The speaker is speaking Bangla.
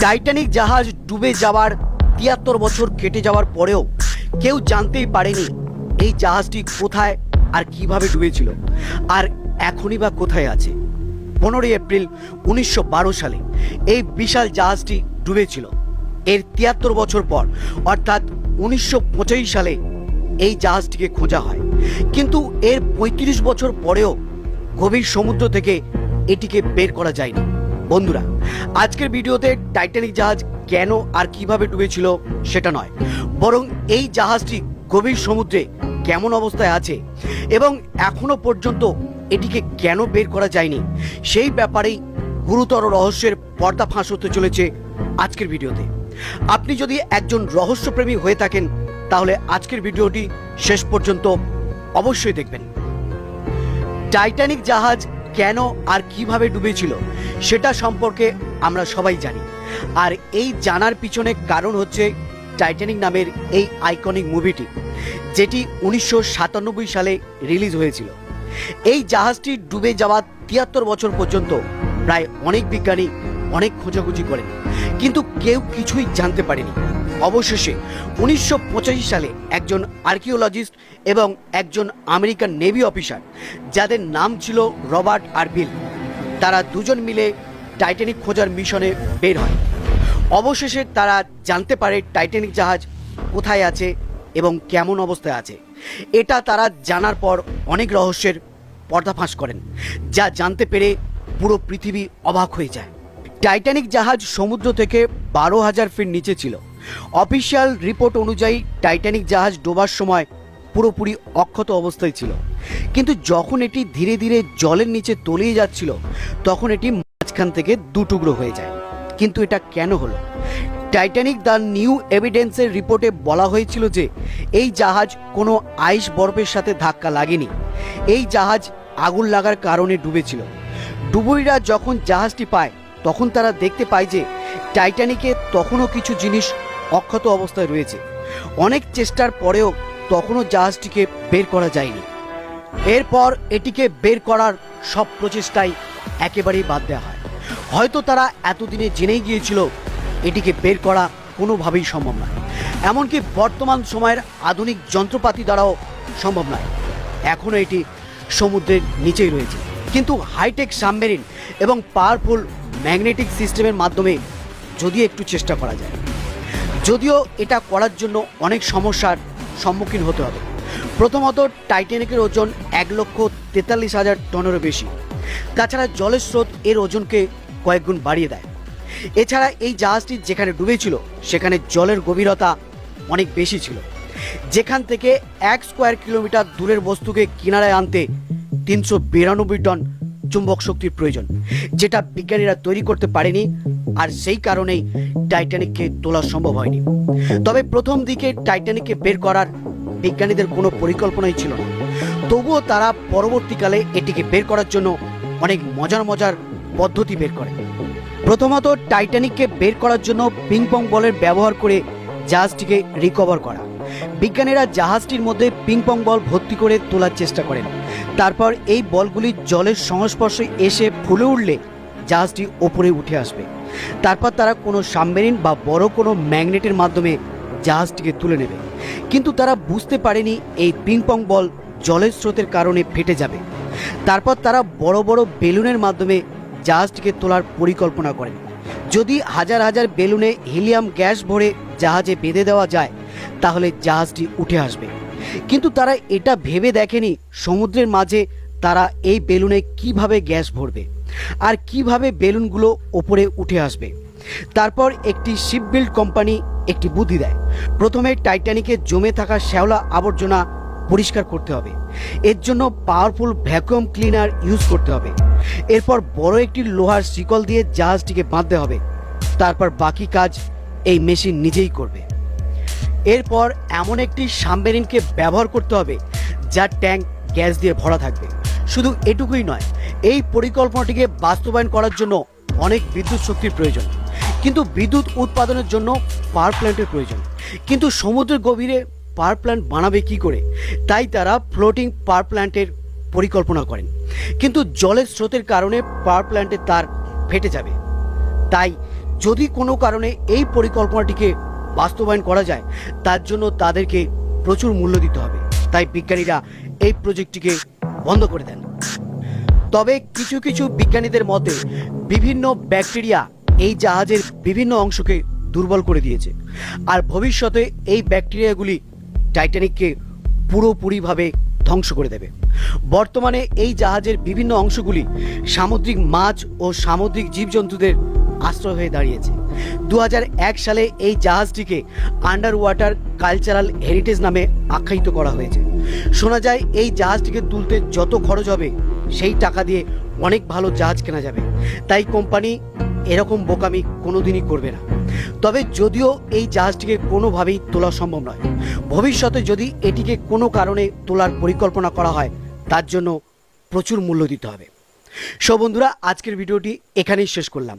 টাইটানিক জাহাজ ডুবে যাওয়ার তিয়াত্তর বছর কেটে যাওয়ার পরেও কেউ জানতেই পারেনি এই জাহাজটি কোথায় আর কীভাবে ডুবেছিল আর এখনই বা কোথায় আছে। পনেরোই এপ্রিল উনিশশো বারো সালে এই বিশাল জাহাজটি ডুবেছিল। এর তিয়াত্তর বছর পর, অর্থাৎ উনিশশো সালে এই জাহাজটিকে খোঁজা হয়। কিন্তু এর পঁয়ত্রিশ বছর পরেও গভীর সমুদ্র থেকে এটিকে বের করা যায়নি। বন্ধুরা, আজকের ভিডিওতে টাইটানিক জাহাজ কেন আর কীভাবে ডুবেছিল সেটা নয়, বরং এই জাহাজটি গভীর সমুদ্রে কেমন অবস্থায় আছে এবং এখনও পর্যন্ত এটিকে কেন বের করা যায়নি, সেই ব্যাপারেই গুরুতর রহস্যের পর্দা ফাঁস হতে চলেছে আজকের ভিডিওতে। আপনি যদি একজন রহস্যপ্রেমী হয়ে থাকেন, তাহলে আজকের ভিডিওটি শেষ পর্যন্ত অবশ্যই দেখবেন। টাইটানিক জাহাজ কেন আর কীভাবে ডুবেছিল সেটা সম্পর্কে আমরা সবাই জানি। আর এই জানার পিছনে কারণ হচ্ছে টাইটানিক নামের এই আইকনিক মুভিটি যেটি উনিশশো সাতানব্বই সালে রিলিজ হয়েছিল। এই জাহাজটি ডুবে যাওয়া তিয়াত্তর বছর পর্যন্ত প্রায় অনেক বিজ্ঞানী অনেক খোঁজাখুঁজি করেন, কিন্তু কেউ কিছুই জানতে পারেনি। অবশেষে উনিশশো পঁচাশি সালে একজন আর্কিওলজিস্ট এবং একজন আমেরিকান নেভি অফিসার যাদের নাম ছিল রবার্ট আর বিল তারা দুজন মিলে টাইটানিক খোঁজার মিশনে বের হয়। অবশেষে তারা জানতে পারে টাইটানিক জাহাজ কোথায় আছে এবং কেমন অবস্থায় আছে। এটা তারা জানার পর অনেক রহস্যের পর্দাফাঁস করেন, যা জানতে পেরে পুরো পৃথিবী অবাক হয়ে যায়। টাইটানিক জাহাজ সমুদ্র থেকে বারো হাজার ফিট নিচে ছিল। অফিসিয়াল রিপোর্ট অনুযায়ী টাইটানিক জাহাজ ডোবার সময় পুরোপুরি অক্ষত অবস্থায় ছিল। কিন্তু যখন এটি ধীরে ধীরে জলের নিচে তলিয়ে যাচ্ছিল, তখন এটি মাঝখান থেকে দুটুকরো হয়ে যায়। কিন্তু এটা কেন হলো? টাইটানিক দ্য নিউ এভিডেন্সের রিপোর্টে বলা হয়েছিল যে, এই জাহাজ কোনো আইস বরফের সাথে ধাক্কা লাগেনি। এই জাহাজ আগুন লাগার কারণে ডুবেছিল। ডুবুরিরা যখন জাহাজটি পায়, তখন তারা দেখতে পায় যে টাইটানিকে তখনও কিছু জিনিস অক্ষত অবস্থায় রয়েছে। অনেক চেষ্টার পরেও তখনও জাহাজটিকে বের করা যায়নি। এরপর এটিকে বের করার সব প্রচেষ্টাই একেবারেই বাদ দেওয়া হয়। হয়তো তারা এতদিনে জেনেই গিয়েছিল এটিকে বের করা কোনোভাবেই সম্ভব নয়। এমনকি বর্তমান সময়ের আধুনিক যন্ত্রপাতি দ্বারাও সম্ভব নয়। এখনও এটি সমুদ্রের নিচেই রয়েছে। কিন্তু হাইটেক সাবমেরিন এবং পাওয়ারফুল ম্যাগনেটিক সিস্টেমের মাধ্যমে যদি একটু চেষ্টা করা যায় যদিও এটা করার জন্য অনেক সমস্যার সম্মুখীন হতে হবে। প্রথমত, টাইটানিকের ওজন এক লক্ষ তেতাল্লিশ হাজার টনেরও বেশি। তাছাড়া জলের স্রোত এর ওজনকে কয়েকগুণ বাড়িয়ে দেয়। এছাড়া এই জাহাজটি যেখানে ডুবেছিল, সেখানে জলের গভীরতা অনেক বেশি ছিল। যেখান থেকে এক স্কোয়ার কিলোমিটার দূরের বস্তুকে কিনারায় আনতে তিনশো বিরানব্বই টন চুম্বক শক্তির প্রয়োজন, যেটা বিজ্ঞানীরা তৈরি করতে পারেনি আর সেই কারণেই টাইটানিককে তোলা সম্ভব হয়নি। তবে প্রথম দিকে টাইটানিককে বের করার বিজ্ঞানীদের কোনো পরিকল্পনাই ছিল না। তবুও তারা পরবর্তীকালে এটিকে বের করার জন্য অনেক মজার মজার পদ্ধতি বের করে। প্রথমত টাইটানিককে বের করার জন্য পিং পং বলের ব্যবহার করে জাহাজটিকে রিকভার করা। বিজ্ঞানীরা জাহাজটির মধ্যে পিং পং বল ভর্তি করে তোলার চেষ্টা করেন। তারপর এই বলগুলি জলের সংস্পর্শে এসে ফুলে উঠলে জাহাজটি ওপরে উঠে আসবে। তারপর তারা কোনো সাবমেরিন বা বড় কোনো ম্যাগনেটের মাধ্যমে জাহাজটিকে তুলে নেবে। কিন্তু তারা বুঝতে পারেনি এই পিংপং বল জলের স্রোতের কারণে ফেটে যাবে। তারপর তারা বড় বড় বেলুনের মাধ্যমে জাহাজটিকে তোলার পরিকল্পনা করেন। যদি হাজার হাজার বেলুনে হিলিয়াম গ্যাস ভরে জাহাজে বেঁধে দেওয়া যায় তাহলে জাহাজটি উঠে আসবে। কিন্তু তারা এটা ভেবে দেখেনি সমুদ্রের মাঝে তারা এই বেলুনে কীভাবে গ্যাস ভরবে আর কীভাবে বেলুনগুলো ওপরে উঠে আসবে। তারপর একটি শিপ বিল্ড কোম্পানি একটি বুদ্ধি দেয়। প্রথমে টাইটানিকে জমে থাকা শ্যাওলা আবর্জনা পরিষ্কার করতে হবে। এর জন্য পাওয়ারফুল ভ্যাকুয়াম ক্লিনার ইউজ করতে হবে। এরপর বড় একটি লোহার শিকল দিয়ে জাহাজটিকে বাঁধতে হবে। তারপর বাকি কাজ এই মেশিন নিজেই করবে। এরপর এমন একটি সাবমেরিনকে ব্যবহার করতে হবে যার ট্যাঙ্ক গ্যাস দিয়ে ভরা থাকবে। শুধু এটুকুই নয়, এই পরিকল্পনাটিকে বাস্তবায়ন করার জন্য অনেক বিদ্যুৎ শক্তির প্রয়োজন। কিন্তু বিদ্যুৎ উৎপাদনের জন্য পাওয়ার প্ল্যান্টের প্রয়োজন। কিন্তু সমুদ্রের গভীরে পাওয়ার প্ল্যান্ট বানাবে কি করে? তাই তারা ফ্লোটিং পাওয়ার প্ল্যান্টের পরিকল্পনা করেন। কিন্তু জলের স্রোতের কারণে পাওয়ার প্ল্যান্টের তার ফেটে যাবে। তাই যদি কোনো কারণে এই পরিকল্পনাটিকে বাস্তবায়ন করা যায়, তার জন্য তাদেরকে প্রচুর মূল্য দিতে হবে। তাই বিজ্ঞানীরা এই প্রজেক্টটিকে বন্ধ করে দেন। তবে কিছু কিছু বিজ্ঞানীদের মতে, বিভিন্ন ব্যাকটেরিয়া এই জাহাজের বিভিন্ন অংশকে দুর্বল করে দিয়েছে। আর ভবিষ্যতে এই ব্যাকটেরিয়াগুলি টাইটানিককে পুরোপুরিভাবে ধ্বংস করে দেবে। বর্তমানে এই জাহাজের বিভিন্ন অংশগুলি সামুদ্রিক মাছ ও সামুদ্রিক জীবজন্তুদের আশ্রয় হয়ে দাঁড়িয়েছে। দু হাজার এক সালে এই জাহাজটিকে আন্ডার ওয়াটার কালচারাল হেরিটেজ নামে আখ্যায়িত করা হয়েছে। শোনা যায়, এই জাহাজটিকে তুলতে যত খরচ হবে, সেই টাকা দিয়ে অনেক ভালো জাহাজ কেনা যাবে। তাই কোম্পানি এরকম বোকামি কোনোদিনই করবে না। তবে যদিও এই জাহাজটিকে কোনোভাবেই তোলা সম্ভব নয়, ভবিষ্যতে যদি এটিকে কোনো কারণে তোলার পরিকল্পনা করা হয়, তার জন্য প্রচুর মূল্য দিতে হবে। সো বন্ধুরা, আজকের ভিডিওটি এখানেই শেষ করলাম।